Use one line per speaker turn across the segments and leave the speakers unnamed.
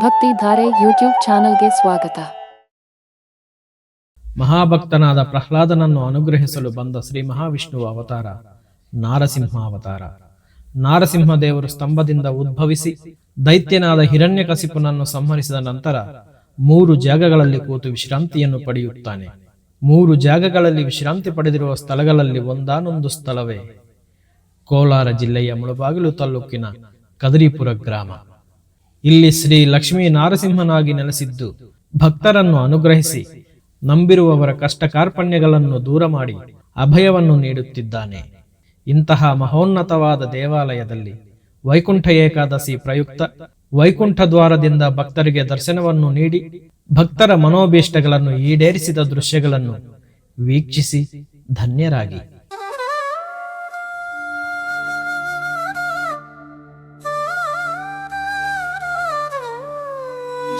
ಭಕ್ತಿ ಧಾರೆ ಯೂಟ್ಯೂಬ್ ಚಾನೆಲ್ಗೆ ಸ್ವಾಗತ.
ಮಹಾಭಕ್ತನಾದ ಪ್ರಹ್ಲಾದನನ್ನು ಅನುಗ್ರಹಿಸಲು ಬಂದ ಶ್ರೀ ಮಹಾವಿಷ್ಣುವ ಅವತಾರ, ನಾರಸಿಂಹ ಅವತಾರ. ನಾರಸಿಂಹ ದೇವರು ಸ್ತಂಭದಿಂದ ಉದ್ಭವಿಸಿ ದೈತ್ಯನಾದ ಹಿರಣ್ಯಕಸಿಪುನನ್ನು ಸಂಹರಿಸಿದ ನಂತರ ಮೂರು ಜಾಗಗಳಲ್ಲಿ ಕೂತು ವಿಶ್ರಾಂತಿಯನ್ನು ಪಡೆಯುತ್ತಾನೆ. ಮೂರು ಜಾಗಗಳಲ್ಲಿ ವಿಶ್ರಾಂತಿ ಪಡೆದಿರುವ ಸ್ಥಳಗಳಲ್ಲಿ ಒಂದಾನೊಂದು ಸ್ಥಳವೇ ಕೋಲಾರ ಜಿಲ್ಲೆಯ ಮುಳಬಾಗಿಲು ತಾಲೂಕಿನ ಕದರಿಪುರ ಗ್ರಾಮ. ಇಲ್ಲಿ ಶ್ರೀ ಲಕ್ಷ್ಮೀ ನಾರಸಿಂಹನಾಗಿ ನೆಲೆಸಿದ್ದು ಭಕ್ತರನ್ನು ಅನುಗ್ರಹಿಸಿ, ನಂಬಿರುವವರ ಕಷ್ಟ ಕಾರ್ಪಣ್ಯಗಳನ್ನು ದೂರ ಮಾಡಿ ಅಭಯವನ್ನು ನೀಡುತ್ತಿದ್ದಾನೆ. ಇಂತಹ ಮಹೋನ್ನತವಾದ ದೇವಾಲಯದಲ್ಲಿ ವೈಕುಂಠ ಏಕಾದಶಿ ಪ್ರಯುಕ್ತ ವೈಕುಂಠ ದ್ವಾರದಿಂದ ಭಕ್ತರಿಗೆ ದರ್ಶನವನ್ನು ನೀಡಿ ಭಕ್ತರ ಮನೋಭೀಷ್ಟಗಳನ್ನು ಈಡೇರಿಸಿದ ದೃಶ್ಯಗಳನ್ನು ವೀಕ್ಷಿಸಿ ಧನ್ಯರಾಗಿ.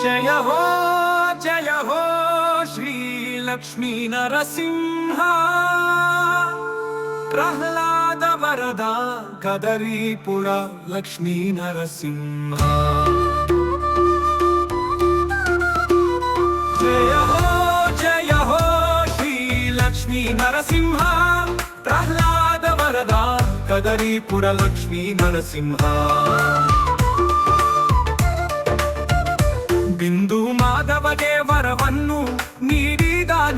జయ హో జయ హో శ్రీ లక్ష్మీ నరసింహ ప్రహ్లాద వరద కదరీపుర లక్ష్మీ నరసింహ జయ హో జయ హో శ్రీ లక్ష్మీ నరసింహ ప్రహ్లాద వరద కదరీపుర లక్ష్మీ నరసింహ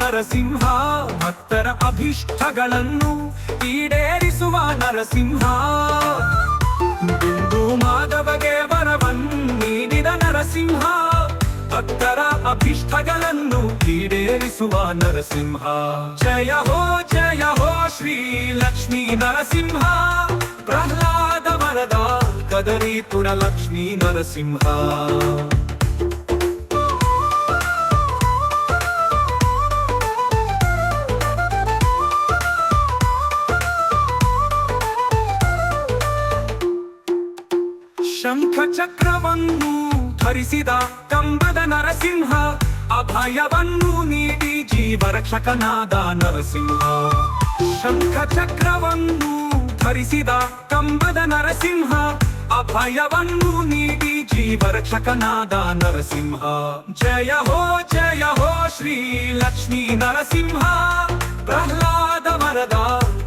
ನರಸಿಂಹ, ಭಕ್ತರ ಅಭಿಷ್ಟಗಳನ್ನು ಈಡೇರಿಸುವ ನರಸಿಂಹ. ಬಿಂದು ಮಾಧವಗೆ ವರವನ್ನು ನೀಡಿದ ನರಸಿಂಹ, ಭಕ್ತರ ಅಭಿಷ್ಟಗಳನ್ನು ಈಡೇರಿಸುವ ನರಸಿಂಹ. ಜಯ ಹೋ ಜಯ ಹೋ, ಶ್ರೀ ಲಕ್ಷ್ಮೀ ನರಸಿಂಹ. ಪ್ರಹ್ಲಾದ ಕದರಿ ತುಣ ಲಕ್ಷ್ಮೀ ನರಸಿಂಹ. ಧರಿಸಿದ ಕಂಬದ ನರಸಿಂಹ ಅಭಯವನ್ನು ನೀಡಿ ಜೀವರಕ್ಷಕನಾದ ನರಸಿಂಹ ಶಂಖ ಚಕ್ರವನ್ನು ಧರಿಸಿದ ಕಂಬದ ನರಸಿಂಹ ಅಭಯವನ್ನು ನೀಡಿ ಜೀವರಕ್ಷಕನಾದ ನರಸಿಂಹ ಜಯ ಹೋ ಜಯ ಹೋ ಶ್ರೀ ಲಕ್ಷ್ಮೀ ನರಸಿಂಹ ಪ್ರಹ್ಲಾದ ವರದ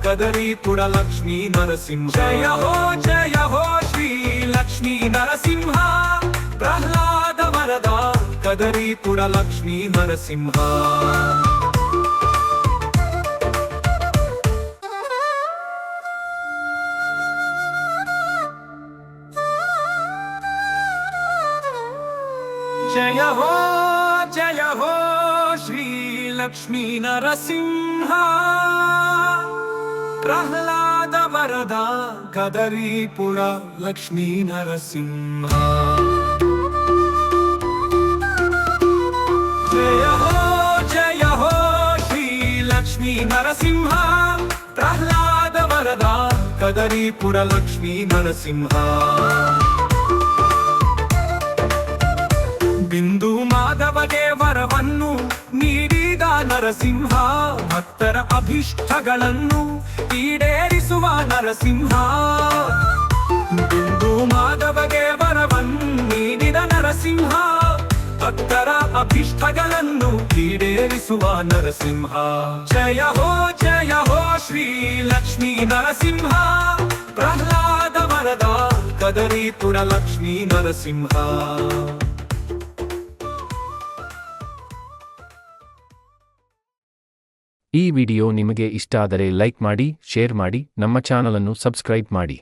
ಕದರಿಪುರ ಲಕ್ಷ್ಮೀ ನರಸಿಂಹ ಜಯ ಹೋ ಜಯ ಹೋ ಶ್ರೀ ಲಕ್ಷ್ಮೀ ನರಸಿಂಹ ప్రహ్లాద వరద కదరి కదరీపుర లక్ష్మీ నరసింహ జయ హో జయ హో శ్రీలక్ష్మీ నరసింహ ప్రహ్లాద వరద కదరీపుర లక్ష్మీ నరసింహ ನರಸಿಂಹ ಪ್ರಹ್ಲಾದ ವರದ ಕದರಿಪುರ ಲಕ್ಷ್ಮೀ ನರಸಿಂಹ. ಬಿಂದು ಮಾಧವಗೆ ವರವನ್ನು ನೀಡಿದ ನರಸಿಂಹ, ಭಕ್ತರ ಅಭಿಷ್ಠಗಳನ್ನು ಈಡೇರಿಸುವ ನರಸಿಂಹ. ಬಿಂದು ಮಾಧವಗೆ ವರವನ್ನು ನೀಡಿದ ನರಸಿಂಹ, ಭಕ್ತರ ಅಭಿಷ್ಟಗಳನ್ನು ಈಡೇರಿಸುವ ನರಸಿಂಹ. ಜಯ ಹೋ ಜಯ ಹೋ, ಶ್ರೀ ಲಕ್ಷ್ಮೀ ನರಸಿಂಹ. ಪ್ರಹ್ಲಾದ ವರದ ಕದರಿಪುರ ಲಕ್ಷ್ಮೀ ನರಸಿಂಹ.
ಈ ವಿಡಿಯೋ ನಿಮಗೆ ಇಷ್ಟ ಆದರೆ ಲೈಕ್ ಮಾಡಿ, ಶೇರ್ ಮಾಡಿ, ನಮ್ಮ ಚಾನಲನ್ನು ಸಬ್ಸ್ಕ್ರೈಬ್ ಮಾಡಿ.